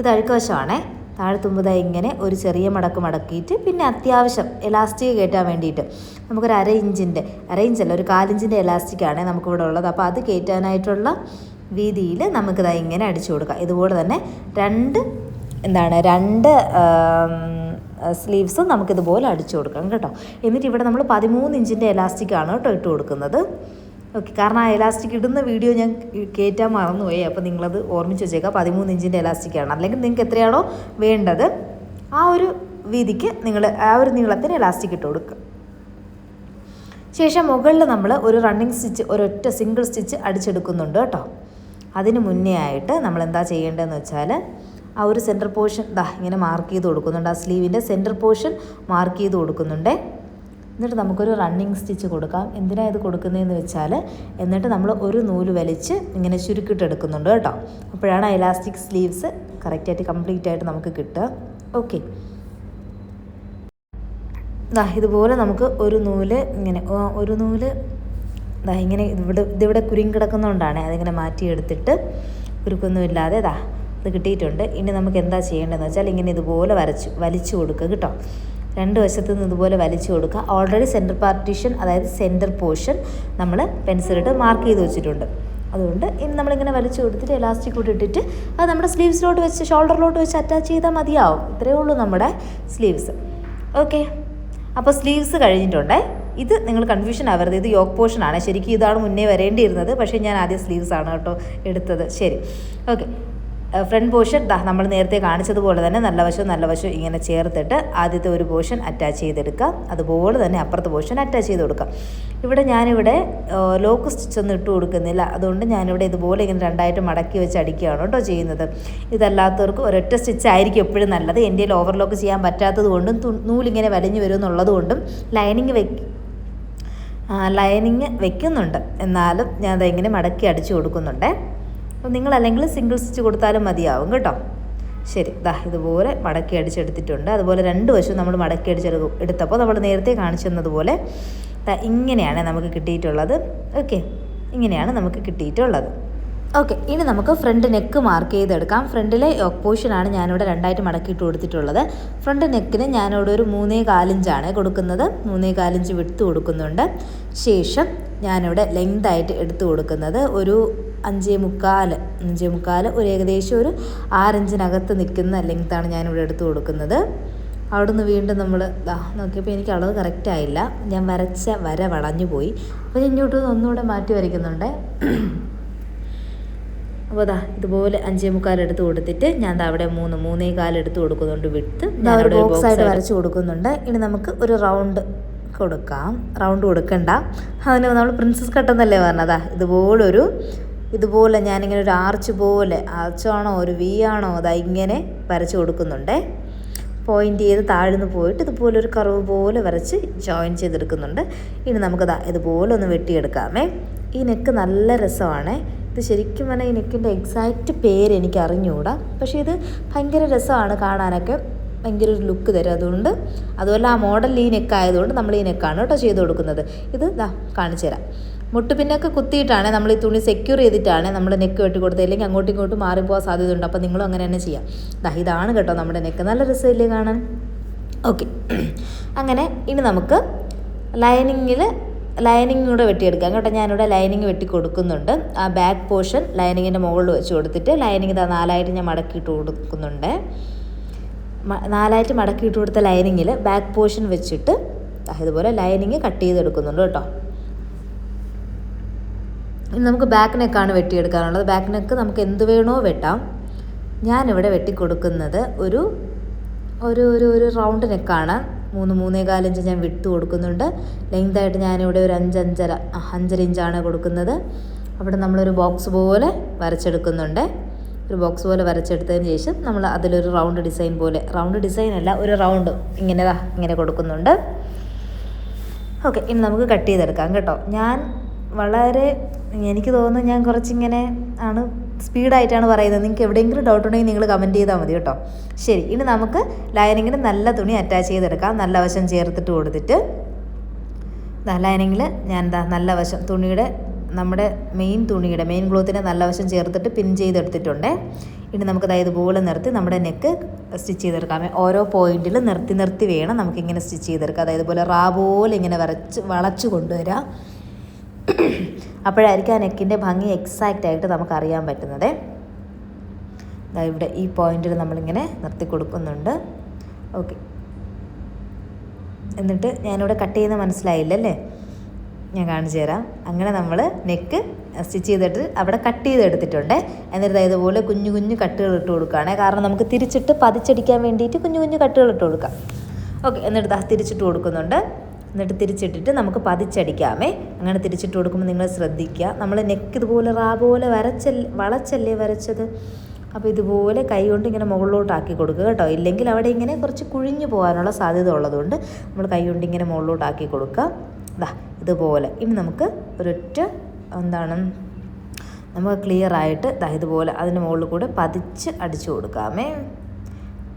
ഇത് അഴുക്കവശമാണേ. താഴെ തുമ്പുത ഇങ്ങനെ ഒരു ചെറിയ മടക്ക് മടക്കിയിട്ട് പിന്നെ അത്യാവശ്യം എലാസ്റ്റിക് കയറ്റാൻ വേണ്ടിയിട്ട് നമുക്കൊരു അര ഇഞ്ചിന്റെ അര ഇഞ്ചല്ല ഒരു കാലിഞ്ചിന്റെ എലാസ്റ്റിക്കാണ് നമുക്കിവിടെ ഉള്ളത്. അപ്പോൾ അത് കയറ്റാനായിട്ടുള്ള വീതിയിൽ നമുക്കിതാ ഇങ്ങനെ അടിച്ചു കൊടുക്കാം. ഇതുപോലെ തന്നെ രണ്ട് എന്താണ് രണ്ട് സ്ലീവ്സും നമുക്കിതുപോലെ അടിച്ചു കൊടുക്കാം കേട്ടോ. എന്നിട്ട് ഇവിടെ നമ്മൾ പതിമൂന്ന് ഇഞ്ചിന്റെ എലാസ്റ്റിക്കാണ് കേട്ടോ ഇട്ട് കൊടുക്കുന്നത്. ഓക്കെ കാരണം ആ എലാസ്റ്റിക് ഇടുന്ന വീഡിയോ ഞാൻ കയറ്റാൻ മറന്നുപോയി. അപ്പോൾ നിങ്ങളത് ഓർമ്മിച്ച് വെച്ചേക്കാം പതിമൂന്ന് ഇഞ്ചിന്റെ എലാസ്റ്റിക്കാണ് അല്ലെങ്കിൽ നിങ്ങൾക്ക് എത്രയാണോ വേണ്ടത് ആ ഒരു വീതിക്ക് നിങ്ങൾ ആ ഒരു നീളത്തിന് എലാസ്റ്റിക് ഇട്ട് കൊടുക്കുക. ശേഷം മുകളിൽ നമ്മൾ ഒരു റണ്ണിങ് സ്റ്റിച്ച് ഒരൊറ്റ സിംഗിൾ സ്റ്റിച്ച് അടിച്ചെടുക്കുന്നുണ്ട് കേട്ടോ. അതിന് മുന്നേ ആയിട്ട് നമ്മൾ എന്താ ചെയ്യേണ്ടതെന്ന് വെച്ചാൽ ആ ഒരു സെന്റർ പോർഷൻ ദാ ഇങ്ങനെ മാർക്ക് ചെയ്ത് കൊടുക്കുന്നുണ്ട്. ആ സ്ലീവിന്റെ സെന്റർ പോർഷൻ മാർക്ക് ചെയ്ത് കൊടുക്കുന്നുണ്ട്. എന്നിട്ട് നമുക്കൊരു റണ്ണിങ് സ്റ്റിച്ച് കൊടുക്കാം. എന്തിനാണ് ഇത് കൊടുക്കുന്നതെന്ന് വെച്ചാൽ എന്നിട്ട് നമ്മൾ ഒരു നൂൽ വലിച്ച് ഇങ്ങനെ ചുരുക്കിട്ടെടുക്കുന്നുണ്ട് കേട്ടോ. അപ്പോഴാണ് എലാസ്റ്റിക് സ്ലീവ്സ് കറക്റ്റായിട്ട് കംപ്ലീറ്റ് ആയിട്ട് നമുക്ക് കിട്ടുക. ഓക്കെ ദാ ഇതുപോലെ നമുക്ക് ഒരു നൂൽ ഇങ്ങനെ ഒരു നൂൽ ദാ ഇങ്ങനെ ഇവിടെ ഇതിവിടെ കുരുങ്ങി കിടക്കുന്നതുകൊണ്ടാണ് അതിങ്ങനെ മാറ്റിയെടുത്തിട്ട് കുരുക്കൊന്നുമില്ലാതെ ദാ ഇത് കിട്ടിയിട്ടുണ്ട്. ഇനി നമുക്ക് എന്താ ചെയ്യേണ്ടതെന്ന് വെച്ചാൽ ഇങ്ങനെ ഇതുപോലെ വരച്ചു വലിച്ചു കൊടുക്കുക കേട്ടോ. രണ്ട് വശത്തു നിന്ന് ഇതുപോലെ വലിച്ചു കൊടുക്കുക. ഓൾറെഡി സെന്റർ പാർട്ടീഷൻ അതായത് സെന്റർ പോർഷൻ നമ്മൾ പെൻസിലിട്ട് മാർക്ക് ചെയ്ത് വെച്ചിട്ടുണ്ട്. അതുകൊണ്ട് ഇനി നമ്മളിങ്ങനെ വലിച്ചു കൊടുത്തിട്ട് എലാസ്റ്റിക് കൂടി ഇട്ടിട്ട് അത് നമ്മുടെ സ്ലീവ്സിലോട്ട് വെച്ച് ഷോൾഡറിലോട്ട് വെച്ച് അറ്റാച്ച് ചെയ്താൽ മതിയാവും. ഇത്രയേ ഉള്ളൂ നമ്മുടെ സ്ലീവ്സ് ഓക്കെ അപ്പോൾ സ്ലീവ്സ് കഴിഞ്ഞിട്ടുണ്ടേ. ഇത് നിങ്ങൾ കൺഫ്യൂഷൻ ആവരുത്. ഇത് യോക്ക് പോർഷൻ ആണ്. ശരിക്കും ഇതാണ് മുന്നേ വരേണ്ടിയിരുന്നത്. പക്ഷേ ഞാൻ ആദ്യം സ്ലീവ്സ് ആണ് കേട്ടോ എടുത്തത്. ശരി. ഓക്കെ ഫ്രണ്ട് പോർഷൻ ദാ നമ്മൾ നേരത്തെ കാണിച്ചതുപോലെ തന്നെ നല്ല വശവും നല്ല വശവും ഇങ്ങനെ ചേർത്തിട്ട് ആദ്യത്തെ ഒരു പോർഷൻ അറ്റാച്ച് ചെയ്തെടുക്കാം അതുപോലെ തന്നെ അപ്പുറത്തെ പോർഷൻ അറ്റാച്ച് ചെയ്ത് കൊടുക്കാം ഇവിടെ ഞാനിവിടെ ലോക്ക് സ്റ്റിച്ച് ഒന്നും ഇട്ട് കൊടുക്കുന്നില്ല. അതുകൊണ്ട് ഞാനിവിടെ ഇതുപോലെ ഇങ്ങനെ രണ്ടായിട്ട് മടക്കി വെച്ച് അടിക്കുകയാണ് കേട്ടോ ചെയ്യുന്നത്. ഇതല്ലാത്തവർക്ക് ഒരൊറ്റ സ്റ്റിച്ച് ആയിരിക്കും എപ്പോഴും നല്ലത്. എന്റെ ഓവർലോക്ക് ചെയ്യാൻ പറ്റാത്തത് കൊണ്ടും നൂലിങ്ങനെ വലിഞ്ഞു വരും എന്നുള്ളത് കൊണ്ടും ലൈനിങ് വെക്ക് ലൈനിങ് വെക്കുന്നുണ്ട്. എന്നാലും ഞാൻ അതിങ്ങനെ മടക്കി അടിച്ചു കൊടുക്കുന്നുണ്ടേ. അപ്പോൾ നിങ്ങളല്ലെങ്കിൽ സിംഗിൾ സ്റ്റിച്ച് കൊടുത്താലും മതിയാവും കേട്ടോ. ശരി ദാ ഇതുപോലെ മടക്കി അടിച്ചെടുത്തിട്ടുണ്ട്. അതുപോലെ രണ്ട് വശവും നമ്മൾ മടക്കി അടിച്ചെടുക്കും എടുത്തപ്പോൾ നമ്മൾ നേരത്തെ കാണിച്ചതുപോലെ ദാ ഇങ്ങനെയാണ് നമുക്ക് കിട്ടിയിട്ടുള്ളത്. ഓക്കെ ഇങ്ങനെയാണ് നമുക്ക് കിട്ടിയിട്ടുള്ളത്. ഓക്കെ ഇനി നമുക്ക് ഫ്രണ്ട് നെക്ക് മാർക്ക് ചെയ്തെടുക്കാം. ഫ്രണ്ടിലെ യോക്ക് പോർഷനാണ് ഞാനിവിടെ രണ്ടായിട്ട് മടക്കിയിട്ട് കൊടുത്തിട്ടുള്ളത്. ഫ്രണ്ട് നെക്കിന് ഞാനിവിടെ ഒരു മൂന്നേ കാലിഞ്ചാണ് കൊടുക്കുന്നത്. മൂന്നേ കാലിഞ്ച് വിട്ട് കൊടുക്കുന്നുണ്ട്. ശേഷം ഞാനിവിടെ ലെങ്ത് ആയിട്ട് എടുത്ത് കൊടുക്കുന്നത്. ഒരു അഞ്ചേ മുക്കാൽ അഞ്ചേ മുക്കാൽ ഒരു ഏകദേശം ഒരു ആറഞ്ചിനകത്ത് നിൽക്കുന്ന ലെങ്ത്താണ് ഞാനിവിടെ എടുത്തു കൊടുക്കുന്നത്. അവിടുന്ന് വീണ്ടും നമ്മൾ ദാ നോക്കിയപ്പോൾ എനിക്ക് അളവ് കറക്റ്റ് ആയില്ല. ഞാൻ വരച്ച വര വളഞ്ഞു പോയി. അപ്പോൾ ഞാൻ ഇങ്ങോട്ട് ഒന്നുകൂടെ മാറ്റി വരയ്ക്കുന്നുണ്ട്. അപ്പോൾ അതാ ഇതുപോലെ അഞ്ചേ മുക്കാൽ എടുത്ത് കൊടുത്തിട്ട് ഞാൻ അവിടെ മൂന്ന് മൂന്നേ കാൽ എടുത്ത് കൊടുക്കുന്നുണ്ട് വിട്ട്. ഞാൻ ഒരു ബോക്സ് ആയിട്ട് വരച്ച് കൊടുക്കുന്നുണ്ട്. ഇനി നമുക്ക് ഒരു റൗണ്ട് കൊടുക്കാം. റൗണ്ട് കൊടുക്കണ്ട. അതിന് നമ്മൾ പ്രിൻസസ് കട്ട് എന്നല്ലേ പറഞ്ഞതാ? ഇതുപോലൊരു ഇതുപോലെ ഞാനിങ്ങനെ ഒരു ആർച്ച് പോലെ ആർച്ചാണോ ഒരു വി ആണോ അതാ ഇങ്ങനെ വരച്ച് കൊടുക്കുന്നുണ്ടേ. പോയിന്റ് ചെയ്ത് താഴ്ന്നു പോയിട്ട് ഇതുപോലെ ഒരു കറവ് പോലെ വരച്ച് ജോയിൻ ചെയ്തെടുക്കുന്നുണ്ട്. ഇനി നമുക്കതാ ഇതുപോലെ ഒന്ന് വെട്ടിയെടുക്കാമേ. ഈ നെക്ക് നല്ല രസമാണ്. ഇത് ശരിക്കും പറഞ്ഞാൽ ഈ നെക്കിന്റെ എക്സാക്റ്റ് പേര് എനിക്ക് അറിഞ്ഞുകൂടാ പക്ഷേ ഇത് ഭയങ്കര രസമാണ് കാണാനൊക്കെ. ഭയങ്കര ഒരു ലുക്ക് തരും അതുകൊണ്ട്. അതുപോലെ ആ മോഡൽ ഈ നെക്കായതുകൊണ്ട് നമ്മൾ ഈ നെക്കാണ് കേട്ടോ ചെയ്ത് കൊടുക്കുന്നത്. ഇത് കാണിച്ചു തരാം മുട്ടുപിന്നൊക്കെ കുത്തിയിട്ടാണ് നമ്മൾ ഈ തുണി സെക്യൂർ ചെയ്തിട്ടാണ് നമ്മൾ നെക്ക് വെട്ടി കൊടുത്തത്. അല്ലെങ്കിൽ അങ്ങോട്ടും ഇങ്ങോട്ടും മാറിപ്പോകാൻ സാധ്യതയുണ്ട്. അപ്പോൾ നിങ്ങളും അങ്ങനെ തന്നെ ചെയ്യാം. ദാ ഇതാണ് കേട്ടോ നമ്മുടെ നെക്ക് നല്ല രസമില്ലേ കാണാൻ? ഓക്കെ അങ്ങനെ ഇനി നമുക്ക് ലൈനിങ്ങിൽ ലൈനിങ് കൂടെ വെട്ടിയെടുക്കാം കേട്ടോ. ഞാനിവിടെ ലൈനിങ് വെട്ടി കൊടുക്കുന്നുണ്ട്. ആ ബാക്ക് പോർഷൻ ലൈനിങ്ങിന്റെ മുകളിൽ വെച്ച് കൊടുത്തിട്ട് ലൈനിങ് ഇതാ നാലായിട്ട് ഞാൻ മടക്കിയിട്ട് കൊടുക്കുന്നുണ്ട്. നാലായിട്ട് മടക്കിയിട്ട് കൊടുത്ത ലൈനിങ്ങിൽ ബാക്ക് പോർഷൻ വെച്ചിട്ട് ഇതുപോലെ ലൈനിങ് കട്ട് ചെയ്തെടുക്കുന്നുണ്ട് കേട്ടോ. ഇനി നമുക്ക് ബാക്ക് നെക്കാണ് വെട്ടിയെടുക്കാനുള്ളത്. ബാക്ക് നെക്ക് നമുക്ക് എന്ത് വേണോ വെട്ടാം. ഞാനിവിടെ വെട്ടിക്കൊടുക്കുന്നത് ഒരു ഒരു ഒരു ഒരു റൗണ്ട് നെക്കാണ് മൂന്ന് മൂന്നേ കാലിഞ്ച് ഞാൻ വിട്ട് കൊടുക്കുന്നുണ്ട്. ലെങ്തായിട്ട് ഞാനിവിടെ ഒരു അഞ്ചഞ്ചര അഞ്ചര ഇഞ്ചാണ് കൊടുക്കുന്നത്. അവിടെ നമ്മളൊരു ബോക്സ് പോലെ വരച്ചെടുക്കുന്നുണ്ട്. ഒരു ബോക്സ് പോലെ വരച്ചെടുത്തതിന് ശേഷം നമ്മൾ അതിലൊരു റൗണ്ട് ഡിസൈൻ പോലെ റൗണ്ട് ഡിസൈൻ അല്ല ഒരു റൗണ്ട് ഇങ്ങനെ ഇങ്ങനെ കൊടുക്കുന്നുണ്ട്. ഓക്കെ ഇനി നമുക്ക് കട്ട് ചെയ്തെടുക്കാം കേട്ടോ. ഞാൻ വളരെ എനിക്ക് തോന്നുന്നു ഞാൻ കുറച്ചിങ്ങനെ ആണ് സ്പീഡായിട്ടാണ് പറയുന്നത്. നിങ്ങൾക്ക് എവിടെയെങ്കിലും ഡൗട്ട് ഉണ്ടെങ്കിൽ നിങ്ങൾ കമന്റ് ചെയ്താൽ മതി കേട്ടോ. ശരി ഇനി നമുക്ക് ലൈനിങ്ങിന് നല്ല തുണി അറ്റാച്ച് ചെയ്തെടുക്കാം. നല്ല വശം ചേർത്തിട്ട് കൊടുത്തിട്ട്. ലൈനിങ്ങിൽ ഞാൻ എന്താ നല്ല വശം തുണിയുടെ നമ്മുടെ മെയിൻ തുണിയുടെ മെയിൻ ക്ലോത്തിന്റെ നല്ല വശം ചേർത്തിട്ട് പിൻ ചെയ്തെടുത്തിട്ടുണ്ട്. ഇനി നമുക്ക് അതായത് ഇതുപോലെ നിർത്തി നമ്മുടെ നെക്ക് സ്റ്റിച്ച് ചെയ്തെടുക്കാം. ഓരോ പോയിന്റിൽ നിർത്തി നിർത്തി വേണം നമുക്കിങ്ങനെ സ്റ്റിച്ച് ചെയ്തെടുക്കാം അതായത് പോലെ റാ പോലെ ഇങ്ങനെ വരച്ച് വളച്ച് കൊണ്ടുവരാം. അപ്പോഴായിരിക്കും ആ നെക്കിന്റെ ഭംഗി എക്സാക്റ്റ് ആയിട്ട് നമുക്ക് അറിയാൻ പറ്റുന്നത് ഇവിടെ ഈ പോയിന്റിൽ നമ്മളിങ്ങനെ നിർത്തി കൊടുക്കുന്നുണ്ട്. ഓക്കെ എന്നിട്ട് ഞാനിവിടെ കട്ട് ചെയ്യുന്ന മനസ്സിലായില്ലല്ലേ? ഞാൻ കാണിച്ചു തരാം. അങ്ങനെ നമ്മൾ നെക്ക് സ്റ്റിച്ച് ചെയ്തിട്ട് അവിടെ കട്ട് ചെയ്തെടുത്തിട്ടുണ്ട് എന്നിട്ട് ഇതുപോലെ കുഞ്ഞു കുഞ്ഞു കട്ടുകൾ ഇട്ട് കൊടുക്കുകയാണേ. കാരണം നമുക്ക് തിരിച്ചിട്ട് പതിച്ചടിക്കാൻ വേണ്ടിയിട്ട് കുഞ്ഞു കുഞ്ഞു കട്ടുകൾ ഇട്ട് കൊടുക്കാം. ഓക്കെ എന്നിട്ട് തിരിച്ചിട്ട് കൊടുക്കുന്നുണ്ട്. എന്നിട്ട് തിരിച്ചിട്ടിട്ട് നമുക്ക് പതിച്ചടിക്കാമേ. അങ്ങനെ തിരിച്ചിട്ട് കൊടുക്കുമ്പോൾ നിങ്ങൾ ശ്രദ്ധിക്കുക. നമ്മൾ നെക്ക് ഇതുപോലെ റാ പോലെ വരച്ചല്ലേ വളച്ചല്ലേ വരച്ചത്? അപ്പോൾ ഇതുപോലെ കൈ കൊണ്ട് ഇങ്ങനെ മുകളിലോട്ടാക്കി കൊടുക്കുക കേട്ടോ. ഇല്ലെങ്കിൽ അവിടെ ഇങ്ങനെ കുറച്ച് കുഴിഞ്ഞു പോകാനുള്ള സാധ്യത ഉള്ളതുകൊണ്ട് നമ്മൾ കൈ കൊണ്ട് ഇങ്ങനെ മുകളിലോട്ടാക്കി കൊടുക്കുക. ഇതാ ഇതുപോലെ. ഇനി നമുക്ക് ഒരൊറ്റ എന്താണ് നമുക്ക് ക്ലിയർ ആയിട്ട് ദാ ഇതുപോലെ അതിന്റെ മുകളിൽ കൂടെ പതിച്ച് അടിച്ചു കൊടുക്കാമേ.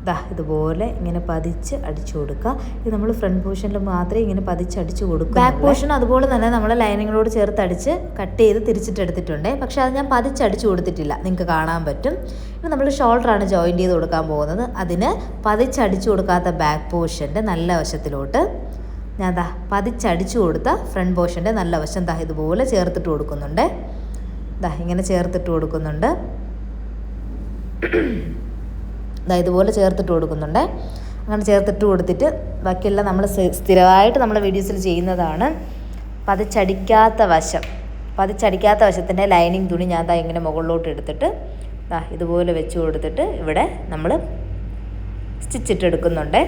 ദാ ഇതുപോലെ ഇങ്ങനെ പതിച്ച് അടിച്ചു കൊടുക്കുക ഇത് നമ്മൾ ഫ്രണ്ട് പോർഷനിൽ മാത്രമേ ഇങ്ങനെ പതിച്ച് അടിച്ചു കൊടുക്കുക ബാക്ക് പോർഷൻ അതുപോലെ തന്നെ നമ്മൾ ലൈനിങ്ങിനോട് ചേർത്ത് അടിച്ച് കട്ട് ചെയ്ത് തിരിച്ചിട്ടെടുത്തിട്ടുണ്ട് പക്ഷേ അത് ഞാൻ പതിച്ചടിച്ചു കൊടുത്തിട്ടില്ല. നിങ്ങൾക്ക് കാണാൻ പറ്റും. ഇനി നമ്മൾ ഷോൾഡറാണ് ജോയിൻ ചെയ്ത് കൊടുക്കാൻ പോകുന്നത്. അതിന് പതിച്ചടിച്ചു കൊടുക്കാത്ത ബാക്ക് പോർഷന്റെ നല്ല വശത്തിലോട്ട് ഞാൻ ദാ പതിച്ചടിച്ചു കൊടുത്ത ഫ്രണ്ട് പോർഷന്റെ നല്ല വശം ദാ ഇതുപോലെ ചേർത്തിട്ട് കൊടുക്കുന്നുണ്ട്. ദാ ഇങ്ങനെ ചേർത്തിട്ട് കൊടുക്കുന്നുണ്ട്. ഇതുപോലെ ചേർത്തിട്ട് കൊടുക്കുന്നുണ്ട്. അങ്ങനെ ചേർത്തിട്ട് കൊടുത്തിട്ട് ബാക്കിയെല്ലാം നമ്മൾ സ്ഥിരമായിട്ട് നമ്മുടെ വീഡിയോസിൽ ചെയ്യുന്നതാണ്. പതിച്ചടിക്കാത്ത വശം. പതിച്ചടിക്കാത്ത വശത്തിന്റെ ലൈനിങ് തുണി ഞാൻ ദാ ഇങ്ങനെ മുകളിലോട്ട് എടുത്തിട്ട് ദാ ഇതുപോലെ വെച്ച് കൊടുത്തിട്ട് ഇവിടെ നമ്മൾ സ്റ്റിച്ചിട്ടെടുക്കുന്നുണ്ട്.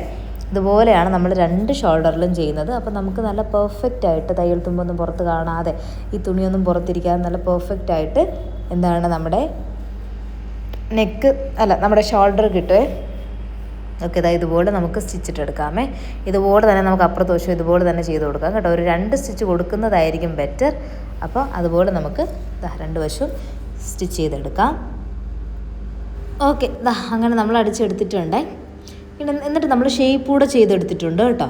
ഇതുപോലെയാണ് നമ്മൾ രണ്ട് ഷോൾഡറിലും ചെയ്യുന്നത്. അപ്പോൾ നമുക്ക് നല്ല പെർഫെക്റ്റ് ആയിട്ട് തയ്യൽ തുമ്പൊന്നും പുറത്ത് കാണാതെ ഈ തുണിയൊന്നും പുറത്തിരിക്കാതെ നല്ല പെർഫെക്റ്റ് ആയിട്ട് എന്താണ് നമ്മുടെ നെക്ക് അല്ല നമ്മുടെ ഷോൾഡർ കിട്ടുമേ ഓക്കെ ഇതാ ഇതുപോലെ നമുക്ക് സ്റ്റിച്ചിട്ടെടുക്കാമേ ഇതുപോലെ തന്നെ നമുക്ക് അപ്പുറത്ത് വശം ഇതുപോലെ തന്നെ ചെയ്ത് കൊടുക്കാം കേട്ടോ. ഒരു രണ്ട് സ്റ്റിച്ച് കൊടുക്കുന്നതായിരിക്കും ബെറ്റർ അപ്പോൾ അതുപോലെ നമുക്ക് രണ്ട് വശവും സ്റ്റിച്ച് ചെയ്തെടുക്കാം. ഓക്കെ ദാ അങ്ങനെ നമ്മൾ അടിച്ചെടുത്തിട്ടുണ്ട്. എന്നിട്ട് നമ്മൾ ഷേപ്പ് കൂടെ ചെയ്തെടുത്തിട്ടുണ്ട് കേട്ടോ.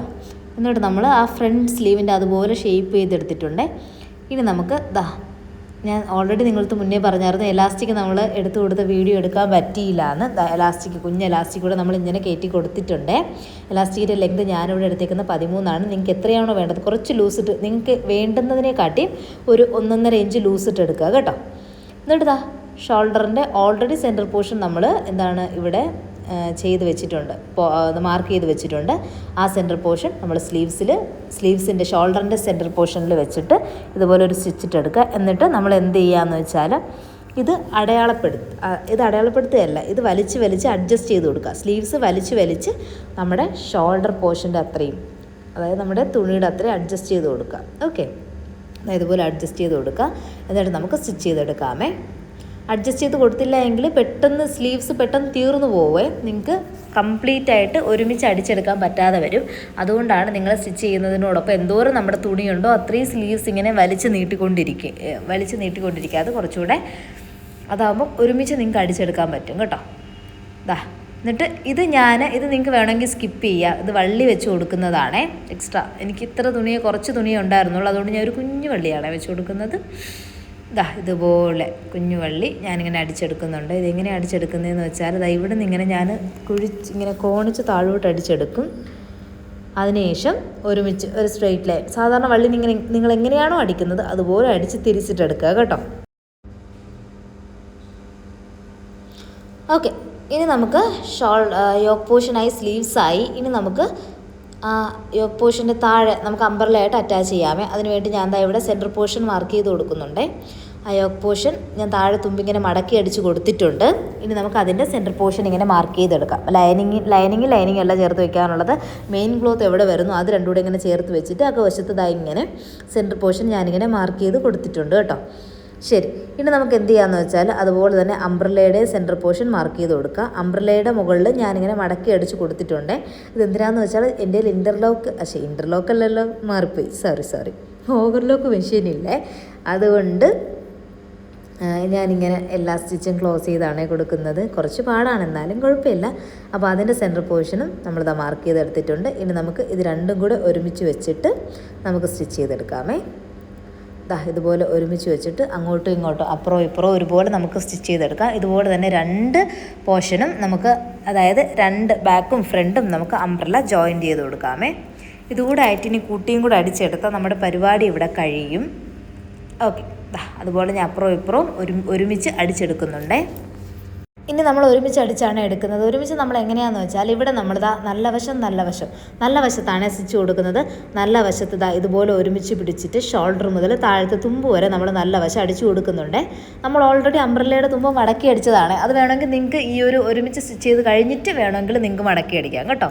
എന്നിട്ട് നമ്മൾ ആ ഫ്രണ്ട് സ്ലീവിന്റെ അതുപോലെ ഷേപ്പ് ചെയ്തെടുത്തിട്ടുണ്ട്. ഇനി നമുക്ക് ദാ ഞാൻ ഓൾറെഡി നിങ്ങൾക്ക് മുന്നേ പറഞ്ഞായിരുന്നു എലാസ്റ്റിക് നമ്മൾ എടുത്തു കൊടുത്ത വീഡിയോ എടുക്കാൻ പറ്റിയില്ല എന്ന് എലാസ്റ്റിക് കുഞ്ഞ് എലാസ്റ്റിക് കൂടെ നമ്മൾ ഇങ്ങനെ കയറ്റി കൊടുത്തിട്ടുണ്ട്. എലാസ്റ്റിക്കിന്റെ ലെങ്ത് ഞാനിവിടെ എടുത്തേക്കുന്ന പതിമൂന്നാണ്. നിങ്ങൾക്ക് എത്രയാണോ വേണ്ടത് കുറച്ച് ലൂസിട്ട് നിങ്ങൾക്ക് വേണ്ടുന്നതിനെ കാട്ടി ഒരു ഒന്നൊന്നര ഇഞ്ച് ലൂസിട്ട് എടുക്കുക കേട്ടോ. എന്നിട്ട് ഷോൾഡറിന്റെ ഓൾറെഡി സെന്റർ പോർഷൻ നമ്മൾ എന്താണ് ഇവിടെ ചെയ്ത് വെച്ചിട്ടുണ്ട്. മാർക്ക് ചെയ്ത് വെച്ചിട്ടുണ്ട്. ആ സെന്റർ പോർഷൻ നമ്മൾ സ്ലീവ്സിൽ സ്ലീവ്സിന്റെ ഷോൾഡറിന്റെ സെന്റർ പോർഷനിൽ വെച്ചിട്ട് ഇതുപോലെ ഒരു സ്റ്റിച്ചിട്ട് എടുക്കുക. എന്നിട്ട് നമ്മൾ എന്ത് ചെയ്യാന്ന് വെച്ചാൽ ഇത് അടയാളപ്പെടുത്ത ഇത് അടയാളപ്പെടുത്തുകയല്ല. ഇത് വലിച്ച് വലിച്ച് അഡ്ജസ്റ്റ് ചെയ്ത് കൊടുക്കുക. സ്ലീവ്സ് വലിച്ച് വലിച്ച് നമ്മുടെ ഷോൾഡർ പോർഷന്റെ അത്രയും അതായത് നമ്മുടെ തുണിയുടെ അത്രയും അഡ്ജസ്റ്റ് ചെയ്ത് കൊടുക്കുക. ഓക്കെ ഇതുപോലെ അഡ്ജസ്റ്റ് ചെയ്ത് കൊടുക്കുക. എന്നിട്ട് നമുക്ക് സ്റ്റിച്ച് ചെയ്തെടുക്കാമേ. അഡ്ജസ്റ്റ് ചെയ്ത് കൊടുത്തില്ല എങ്കിൽ പെട്ടെന്ന് സ്ലീവ്സ് പെട്ടെന്ന് തീർന്നു പോവേ. നിങ്ങൾക്ക് കംപ്ലീറ്റ് ആയിട്ട് ഒരുമിച്ച് അടിച്ചെടുക്കാൻ പറ്റാതെ വരും. അതുകൊണ്ടാണ് നിങ്ങൾ സ്റ്റിച്ച് ചെയ്യുന്നതിനോടൊപ്പം എന്തോരം നമ്മുടെ തുണിയുണ്ടോ അത്രയും സ്ലീവ്സ് ഇങ്ങനെ വലിച്ച് നീട്ടിക്കൊണ്ടിരിക്കുക വലിച്ചു നീട്ടിക്കൊണ്ടിരിക്കുക അത് കുറച്ചുകൂടെ അതാകുമ്പോൾ ഒരുമിച്ച് നിങ്ങൾക്ക് അടിച്ചെടുക്കാൻ പറ്റും കേട്ടോ. ദാ എന്നിട്ട് ഇത് ഞാൻ ഇത് നിങ്ങൾക്ക് വേണമെങ്കിൽ സ്കിപ്പ് ചെയ്യുക ഇത് വള്ളി വെച്ച് കൊടുക്കുന്നതാണേ. എക്സ്ട്രാ എനിക്ക് ഇത്ര തുണിയെ കുറച്ച് തുണിയേ ഉണ്ടായിരുന്നുള്ളൂ. അതുകൊണ്ട് ഞാൻ ഒരു കുഞ്ഞു വള്ളിയാണ് വെച്ച് കൊടുക്കുന്നത്. ദാ ഇതുപോലെ കുഞ്ഞു വള്ളി ഞാനിങ്ങനെ അടിച്ചെടുക്കുന്നുണ്ട്. ഇതെങ്ങനെ അടിച്ചെടുക്കുന്നതെന്ന് വെച്ചാൽ ദാ ഇവിടെ നിന്ന് ഇങ്ങനെ ഞാൻ കുഴിച്ച് ഇങ്ങനെ കോണിച്ച് താഴോട്ട് അടിച്ചെടുക്കും. അതിനുശേഷം ഒരുമിച്ച് ഒരു സ്ട്രെയിറ്റ് ലൈൻ സാധാരണ വള്ളി നിങ്ങൾ നിങ്ങൾ എങ്ങനെയാണോ അടിക്കുന്നത് അതുപോലെ അടിച്ച് തിരിച്ചിട്ടെടുക്കുക കേട്ടോ. ഓക്കെ ഇനി നമുക്ക് ഷോൾ യോക്ക് പോർഷനായി സ്ലീവ്സായി ഇനി നമുക്ക് യോക്ക് പോർഷന്റെ താഴെ നമുക്ക് അമ്പർലയായിട്ട് അറ്റാച്ച് ചെയ്യാമേ. അതിനുവേണ്ടി ഞാൻ ദാ ഇവിടെ സെന്റർ പോർഷൻ മാർക്ക് ചെയ്ത് കൊടുക്കുന്നുണ്ട്. ആ യോക്ക് പോർഷൻ ഞാൻ താഴെ തുമ്പിങ്ങനെ മടക്കി അടിച്ച് കൊടുത്തിട്ടുണ്ട്. ഇനി നമുക്ക് അതിന്റെ സെന്റർ പോർഷൻ ഇങ്ങനെ മാർക്ക് ചെയ്തെടുക്കാം. ലൈനിങ് ലൈനിങ് ലൈനിങ് എല്ലാം ചേർത്ത് വെക്കാനുള്ളത്. മെയിൻ ക്ലോത്ത് എവിടെ വരുന്നു? അത് രണ്ടും കൂടെ ഇങ്ങനെ ചേർത്ത് വെച്ചിട്ട് ആ വശത്തതായി ഇങ്ങനെ സെന്റർ പോർഷൻ ഞാനിങ്ങനെ മാർക്ക് ചെയ്ത് കൊടുത്തിട്ടുണ്ട് കേട്ടോ. ശരി. ഇനി നമുക്ക് എന്ത് ചെയ്യാമെന്ന് വെച്ചാൽ അതുപോലെ തന്നെ അംബ്രലയുടെ സെന്റർ പോർഷൻ മാർക്ക് ചെയ്ത് കൊടുക്കുക. അംബ്രലയുടെ മുകളിൽ ഞാനിങ്ങനെ മടക്കി അടിച്ച് കൊടുത്തിട്ടുണ്ട്. ഇത് എന്തിനാന്ന് വെച്ചാൽ എന്റെ ഇന്റർലോക്ക് പക്ഷേ ഇന്റർലോക്ക് അല്ലല്ലോ മാറിപ്പോയി. സോറി സോറി ഓവർലോക്ക് മെഷീനില്ലേ അതുകൊണ്ട് ഞാനിങ്ങനെ എല്ലാ സ്റ്റിച്ചും ക്ലോസ് ചെയ്താണ് കൊടുക്കുന്നത്. കുറച്ച് പാടാണ് എന്നാലും കുഴപ്പമില്ല. അപ്പോൾ അതിന്റെ സെന്റർ പോർഷനും നമ്മളിതാ മാർക്ക് ചെയ്തെടുത്തിട്ടുണ്ട്. ഇനി നമുക്ക് ഇത് രണ്ടും കൂടെ ഒരുമിച്ച് വെച്ചിട്ട് നമുക്ക് സ്റ്റിച്ച് ചെയ്തെടുക്കാമേ. ദാ ഇതുപോലെ ഒരുമിച്ച് വെച്ചിട്ട് അങ്ങോട്ടും ഇങ്ങോട്ടും അപ്പുറവും ഇപ്പുറവും ഒരുപോലെ നമുക്ക് സ്റ്റിച്ച് ചെയ്തെടുക്കാം. ഇതുപോലെ തന്നെ രണ്ട് പോർഷനും നമുക്ക് അതായത് രണ്ട് ബാക്കും ഫ്രണ്ടും നമുക്ക് അംബ്രല ജോയിന്റ് ചെയ്ത് കൊടുക്കാമേ. ഇതുകൂടെ ആയിട്ട് ഇനി കൂട്ടിയും കൂടെ അടിച്ചെടുത്താൽ നമ്മുടെ പരിപാടി ഇവിടെ കഴിയും. ഓക്കെ. അതുപോലെ ഞാൻ അപ്പുറവും ഇപ്പുറവും ഒരു ഒരുമിച്ച് അടിച്ചെടുക്കുന്നുണ്ടേ. ഇനി നമ്മൾ ഒരുമിച്ച് അടിച്ചാണ് എടുക്കുന്നത്. ഒരുമിച്ച് നമ്മൾ എങ്ങനെയാണെന്ന് വെച്ചാൽ ഇവിടെ നമ്മൾ ദാ നല്ല വശം നല്ല വശം. നല്ല വശത്താണ് സ്റ്റിച്ച് കൊടുക്കുന്നത്. നല്ല വശത്ത് ദാ ഇതുപോലെ ഒരുമിച്ച് പിടിച്ചിട്ട് ഷോൾഡർ മുതൽ താഴത്തെ തുമ്പ് വരെ നമ്മൾ നല്ല വശം അടിച്ചു കൊടുക്കുന്നുണ്ട്. നമ്മൾ ഓൾറെഡി അംബ്രല്ലയുടെ തുമ്പ് മടക്കി അടിച്ചതാണ്. അത് വേണമെങ്കിൽ നിങ്ങൾക്ക് ഈ ഒരു ഒരുമിച്ച് സ്റ്റിച്ച് ചെയ്ത് കഴിഞ്ഞിട്ട് വേണമെങ്കിൽ നിങ്ങൾക്ക് മടക്കി അടിക്കാം കേട്ടോ.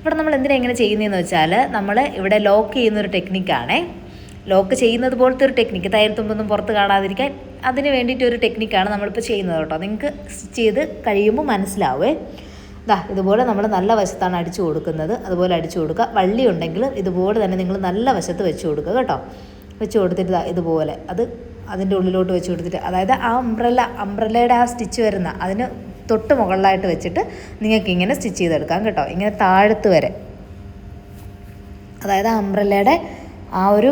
ഇവിടെ നമ്മൾ എന്തിനാ ഇങ്ങനെ ചെയ്യുന്നതെന്ന് വെച്ചാൽ നമ്മൾ ഇവിടെ ലോക്ക് ചെയ്യുന്നൊരു ടെക്നിക്കാണേ ലോക്ക് ചെയ്യുന്നത് പോലത്തെ ഒരു ടെക്നിക്ക് തയ്യൽ തുമ്പൊന്നും പുറത്ത് കാണാതിരിക്കാൻ അതിന് വേണ്ടിയിട്ട് ഒരു ടെക്നിക്കാണ് നമ്മളിപ്പോൾ ചെയ്യുന്നത് കേട്ടോ. നിങ്ങൾക്ക് സ്റ്റിച്ച് ചെയ്ത് കഴിയുമ്പോൾ മനസ്സിലാവേ. ദാ ഇതുപോലെ നമ്മൾ നല്ല വശത്താണ് അടിച്ചു കൊടുക്കുന്നത്. അതുപോലെ അടിച്ചു കൊടുക്കുക. വള്ളി ഉണ്ടെങ്കിൽ ഇതുപോലെ തന്നെ നിങ്ങൾ നല്ല വശത്ത് വെച്ച് കൊടുക്കുക കേട്ടോ. വെച്ച് കൊടുത്തിട്ട് ഇതുപോലെ. അത് അതിന്റെ ഉള്ളിലോട്ട് വെച്ച് കൊടുത്തിട്ട് അതായത് ആ അംബ്രല്ല അംബ്രല്ലയുടെ ആ സ്റ്റിച്ച് വരുന്ന അതിന് തൊട്ട് മുകളിലായിട്ട് വെച്ചിട്ട് നിങ്ങൾക്ക് ഇങ്ങനെ സ്റ്റിച്ച് ചെയ്തെടുക്കാം കേട്ടോ. ഇങ്ങനെ താഴത്ത് വരെ. അതായത് ആ അംബ്രല്ലയുടെ ആ ഒരു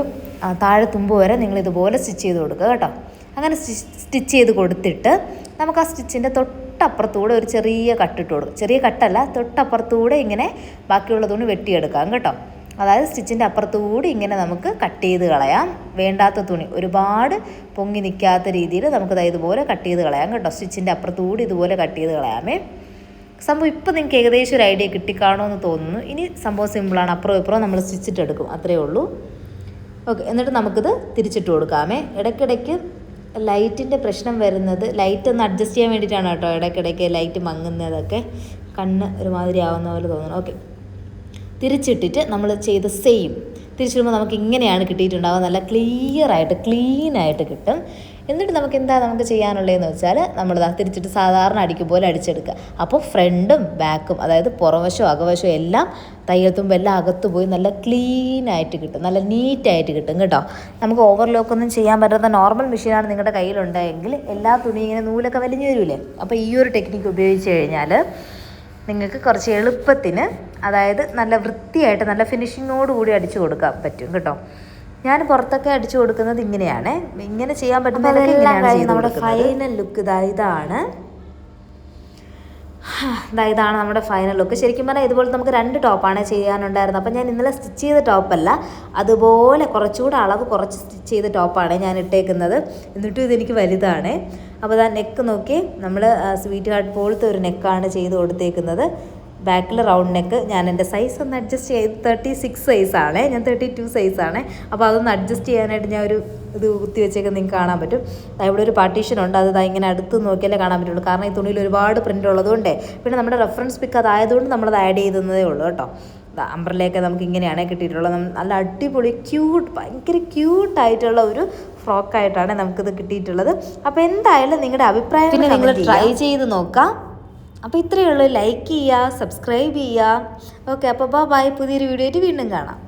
താഴെ തുമ്പ് വരെ നിങ്ങൾ ഇതുപോലെ സ്റ്റിച്ച് ചെയ്ത് കൊടുക്കുക കേട്ടോ. അങ്ങനെ സ്റ്റിച്ച് ചെയ്ത് കൊടുത്തിട്ട് നമുക്ക് ആ സ്റ്റിച്ചിന്റെ തൊട്ടപ്പുറത്തൂടെ ഒരു ചെറിയ കട്ടിട്ട് കൊടുക്കും. ചെറിയ കട്ടല്ല തൊട്ടപ്പുറത്തൂടെ ഇങ്ങനെ ബാക്കിയുള്ള തുണി വെട്ടിയെടുക്കാം കേട്ടോ. അതായത് സ്റ്റിച്ചിന്റെ അപ്പുറത്തുകൂടി ഇങ്ങനെ നമുക്ക് കട്ട് ചെയ്ത് കളയാം. വേണ്ടാത്ത തുണി ഒരുപാട് പൊങ്ങി നിൽക്കാത്ത രീതിയിൽ നമുക്കത് ഇതുപോലെ കട്ട് ചെയ്ത് കളയാം കേട്ടോ. സ്റ്റിച്ചിന്റെ അപ്പുറത്തുകൂടി ഇതുപോലെ കട്ട് ചെയ്ത് കളയാമേ. സംഭവം ഇപ്പോൾ നിങ്ങൾക്ക് ഏകദേശം ഒരു ഐഡിയ കിട്ടിക്കാണോ എന്ന് തോന്നുന്നു. ഇനി സംഭവം സിമ്പിളാണ് അപ്പുറം ഇപ്പുറം നമ്മൾ സ്റ്റിച്ചിട്ടെടുക്കും അത്രയേ ഉള്ളൂ. ഓക്കെ എന്നിട്ട് നമുക്കിത് തിരിച്ചിട്ട് കൊടുക്കാമേ. ഇടയ്ക്കിടയ്ക്ക് ലൈറ്റിന്റെ പ്രശ്നം വരുന്നത് ലൈറ്റ് ഒന്ന് അഡ്ജസ്റ്റ് ചെയ്യാൻ വേണ്ടിയിട്ടാണ് കേട്ടോ ഇടയ്ക്കിടയ്ക്ക് ലൈറ്റ് മങ്ങുന്നതൊക്കെ. കണ്ണ് ഒരുമാതിരി ആവുന്ന പോലെ തോന്നുന്നു. ഓക്കെ തിരിച്ചിട്ടിട്ട് നമ്മൾ ചെയ്ത സെയിം തിരിച്ചിടുമ്പോൾ നമുക്ക് ഇങ്ങനെയാണ് കിട്ടിയിട്ടുണ്ടാവുക. നല്ല ക്ലിയർ ആയിട്ട് ക്ലീൻ ആയിട്ട് കിട്ടും. എന്നിട്ട് നമുക്ക് എന്താ നമുക്ക് ചെയ്യാനുള്ളതെന്ന് വെച്ചാൽ നമ്മൾ തിരിച്ചിട്ട് സാധാരണ അടിക്കും പോലെ അടിച്ചെടുക്കുക. അപ്പോൾ ഫ്രണ്ടും ബാക്കും അതായത് പുറവശവും അകവശവും എല്ലാം തയ്യൽ തുമ്പെല്ലാം അകത്ത് പോയി നല്ല ക്ലീനായിട്ട് കിട്ടും. നല്ല നീറ്റായിട്ട് കിട്ടും കേട്ടോ. നമുക്ക് ഓവർലോക്കൊന്നും ചെയ്യാൻ പറ്റാത്ത നോർമൽ മെഷീനാണ് നിങ്ങളുടെ കയ്യിലുണ്ടെങ്കിൽ എല്ലാ തുണി ഇങ്ങനെ നൂലൊക്കെ വലിഞ്ഞു വരില്ലേ അപ്പോൾ ഈ ഒരു ടെക്നിക്ക് ഉപയോഗിച്ച് കഴിഞ്ഞാൽ നിങ്ങൾക്ക് കുറച്ച് എളുപ്പത്തിന് അതായത് നല്ല വൃത്തിയായിട്ട് നല്ല ഫിനിഷിങ്ങോട് കൂടി അടിച്ചു കൊടുക്കാൻ പറ്റും കേട്ടോ. ഞാൻ പുറത്തൊക്കെ അടിച്ചു കൊടുക്കുന്നത് ഇങ്ങനെയാണ്. ഇങ്ങനെ ചെയ്യാൻ പറ്റുന്ന നമ്മുടെ ഫൈനൽ ലുക്ക് ഇതാ ഇതാണ്. ദാ ഇതാണ് നമ്മുടെ ഫൈനൽ ലുക്ക് ശരിക്കും പറഞ്ഞാൽ ഇതുപോലെ നമുക്ക് രണ്ട് ടോപ്പാണ് ചെയ്യാനുണ്ടായിരുന്നത്. അപ്പം ഞാൻ ഇന്നലെ സ്റ്റിച്ച് ചെയ്ത ടോപ്പല്ല അതുപോലെ കുറച്ചുകൂടെ അളവ് കുറച്ച് സ്റ്റിച്ച് ചെയ്ത ടോപ്പാണ് ഞാൻ ഇട്ടേക്കുന്നത്. എന്നിട്ടും ഇതെനിക്ക് വലുതാണ്. അപ്പോൾ ഇതാ നെക്ക് നോക്കി നമ്മൾ സ്വീറ്റ് ഹാർട്ട് പോലത്തെ ഒരു നെക്കാണ് ചെയ്ത് കൊടുത്തേക്കുന്നത്. ബാക്കിൽ റൗണ്ട് നെക്ക് ഞാൻ എന്റെ സൈസ് ഒന്ന് അഡ്ജസ്റ്റ് ചെയ്ത് തേർട്ടി സിക്സ് സൈസാണ് ഞാൻ തേർട്ടി ടു സൈസാണ് അപ്പോൾ അതൊന്ന് അഡ്ജസ്റ്റ് ചെയ്യാനായിട്ട് ഞാൻ ഒരു ഇത് കുത്തി വെച്ചേക്ക് നിങ്ങൾക്ക് കാണാൻ പറ്റും. ഇവിടെ ഒരു പാർട്ടീഷൻ ഉണ്ട്. അത് ഇങ്ങനെ അടുത്ത് നോക്കിയാലേ കാണാൻ പറ്റുള്ളൂ. കാരണം ഈ തുണിയിൽ ഒരുപാട് പ്രിന്റ് ഉള്ളതുകൊണ്ടേ പിന്നെ നമ്മുടെ റെഫറൻസ് പിക്ക് അതായതുകൊണ്ട് നമ്മളത് ആഡ് ചെയ്തതേ ഉള്ളൂ കേട്ടോ. അംബ്രലയൊക്കെ നമുക്ക് ഇങ്ങനെയാണ് കിട്ടിയിട്ടുള്ളത്. നല്ല അടിപൊളി ക്യൂട്ട് ഭയങ്കര ക്യൂട്ടായിട്ടുള്ള ഒരു ഫ്രോക്കായിട്ടാണ് നമുക്കിത് കിട്ടിയിട്ടുള്ളത്. അപ്പോൾ എന്തായാലും നിങ്ങളുടെ അഭിപ്രായം പിന്നെ നിങ്ങൾ ട്രൈ ചെയ്ത് നോക്കാം. അപ്പോൾ ഇത്രയേ ഉള്ളൂ. ലൈക്ക് ചെയ്യുക സബ്സ്ക്രൈബ് ചെയ്യുക. ഓക്കെ അപ്പോൾ ബൈ പുതിയൊരു വീഡിയോ ആയിട്ട് വീണ്ടും കാണാം.